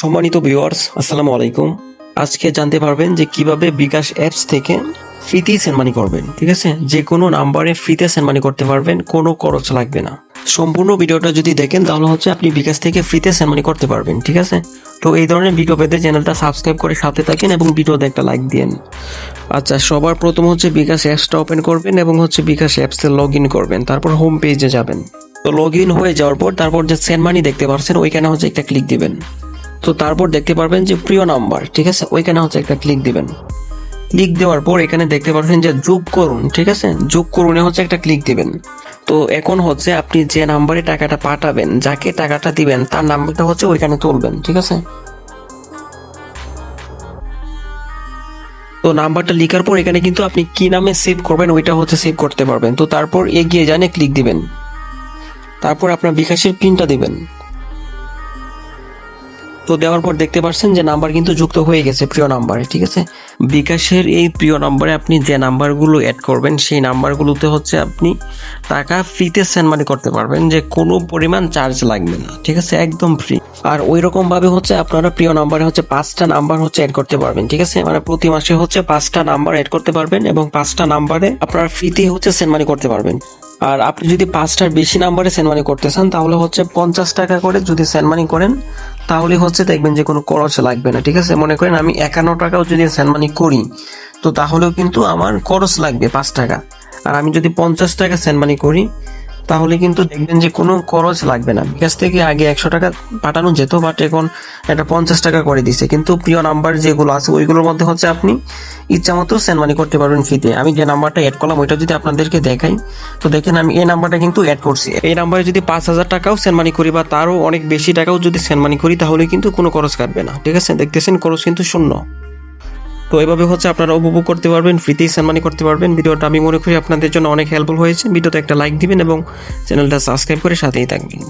সম্মানিত ভিউয়ার্স আসসালামু আলাইকুম। আজকে জানতে পারবেন যে কীভাবে বিকাশ অ্যাপস থেকে ফ্রিতেই সেন্ড মানি করবেন, ঠিক আছে? যে কোনো নাম্বারে ফ্রিতে সেন্ড মানি করতে পারবেন, কোনো খরচ লাগবে না। সম্পূর্ণ ভিডিওটা যদি দেখেন, তাহলে হচ্ছে আপনি বিকাশ থেকে ফ্রিতে সেন্ড মানি করতে পারবেন, ঠিক আছে? তো এই ধরনের ভিডিও পেতে চ্যানেলটা সাবস্ক্রাইব করে সাথে থাকেন এবং ভিডিওতে একটা লাইক দিন আচ্ছা সবার প্রথম হচ্ছে বিকাশ অ্যাপসটা ওপেন করবেন এবং হচ্ছে বিকাশ অ্যাপসে লগ ইন করবেন, তারপর হোম পেজে যাবেন। তো লগ ইন হয়ে যাওয়ার পর, তারপর যে সেন্ড মানি দেখতে পাচ্ছেন ওইখানে হচ্ছে একটা ক্লিক দিবেন। তো তারপর দেখতে পারবেন যে প্রিয় নাম্বার, ঠিক আছে? ওইখানে হচ্ছে একটা ক্লিক দিবেন। ক্লিক দেওয়ার পর এখানে দেখতে পারবেন যে যোগ করুন, ঠিক আছে? যোগ করুনে হচ্ছে একটা ক্লিক দিবেন। তো এখন হচ্ছে আপনি যে নাম্বারে টাকাটা পাঠাবেন, যাকে টাকাটা দিবেন, তার নাম্বারটা হচ্ছে ওইখানে তুলবেন, ঠিক আছে? তো নাম্বারটা লিখার পর এখানে কিন্তু আপনি কি নামে সেভ করবেন, ওইটা হচ্ছে সেভ করতে পারবেন। তো তারপর এগিয়ে জানে ক্লিক দিবেন। তারপর আপনার বিকাশের পিনটা দিবেন। তো দেওয়ার পর দেখতে পাচ্ছেন যে নাম্বার কিন্তু যুক্ত হয়ে গেছে প্রিয় নাম্বারে, ঠিক আছে? বিকাশের এই প্রিয় নাম্বারে আপনি যে নাম্বারগুলো অ্যাড করবেন, সেই নাম্বারগুলোতে হচ্ছে আপনি টাকা ফ্রিতে সেন্ড মানি করতে পারবেন, যে কোনো পরিমাণ চার্জ লাগবে না, ঠিক আছে? একদম ফ্রি আর ওই রকম ভাবে হচ্ছে আপনারা প্রিয় নাম্বারে হচ্ছে পাঁচটা নাম্বার হচ্ছে অ্যাড করতে পারবেন, ঠিক আছে? মানে প্রতি মাসে হচ্ছে পাঁচটা নাম্বার অ্যাড করতে পারবেন এবং পাঁচটা নাম্বারে আপনারা ফ্রিতে হচ্ছে সেন্ড মানি করতে পারবেন। আর আপনি যদি পাঁচটার বেশি নাম্বারে সেন্ড মানি করতে চান, তাহলে হচ্ছে পঞ্চাশ টাকা করে যদি সেন্ড মানি করেন, তাহলে হচ্ছে দেখবেন যে কোনো খরচ লাগবে না, ঠিক আছে? মনে করেন আমি একান্ন টাকাও যদি সেন্ড মানি করি, তো তাহলেও কিন্তু আমার খরচ লাগবে পাঁচ টাকা। আর আমি যদি পঞ্চাশ টাকা সেন্ড মানি করি তাহলে কিন্তু দেখবেন যে কোনো খরচ লাগবে না। বিকাশ থেকে আগে একশো টাকা পাঠানো যেত বাট এখন এটা পঞ্চাশ টাকা করে দিছে। কিন্তু প্রিয় নাম্বার যেগুলো আছে, ওইগুলোর মধ্যে হচ্ছে আপনি ইচ্ছা মতো সেন্ড মানি করতে পারবেন ফ্রিতে আমি যে নাম্বারটা অ্যাড করলাম, ওইটা যদি আপনাদেরকে দেখাই, তো দেখেন আমি এই নাম্বারটা কিন্তু অ্যাড করছি। এই নাম্বারে যদি পাঁচ হাজার টাকাও সেন্ড মানি করি, বা তারও অনেক বেশি টাকাও যদি সেন্ড মানি করি, তাহলে কিন্তু কোনো খরচ কাটবে না। ঠিক আছে? দেখতেছেন খরচ কিন্তু শূন্য। তো এভাবে হচ্ছে আপনারা উপভোগ করতে পারবেন ফ্রিতেই সেন্ড করতে পারবেন। ভিডিওটা আমি মনে করি আপনাদের জন্য অনেক হেল্পফুল হয়েছে। ভিডিওতে একটা লাইক দিবেন এবং চ্যানেলটা সাবস্ক্রাইব করে সাথেই থাকবেন।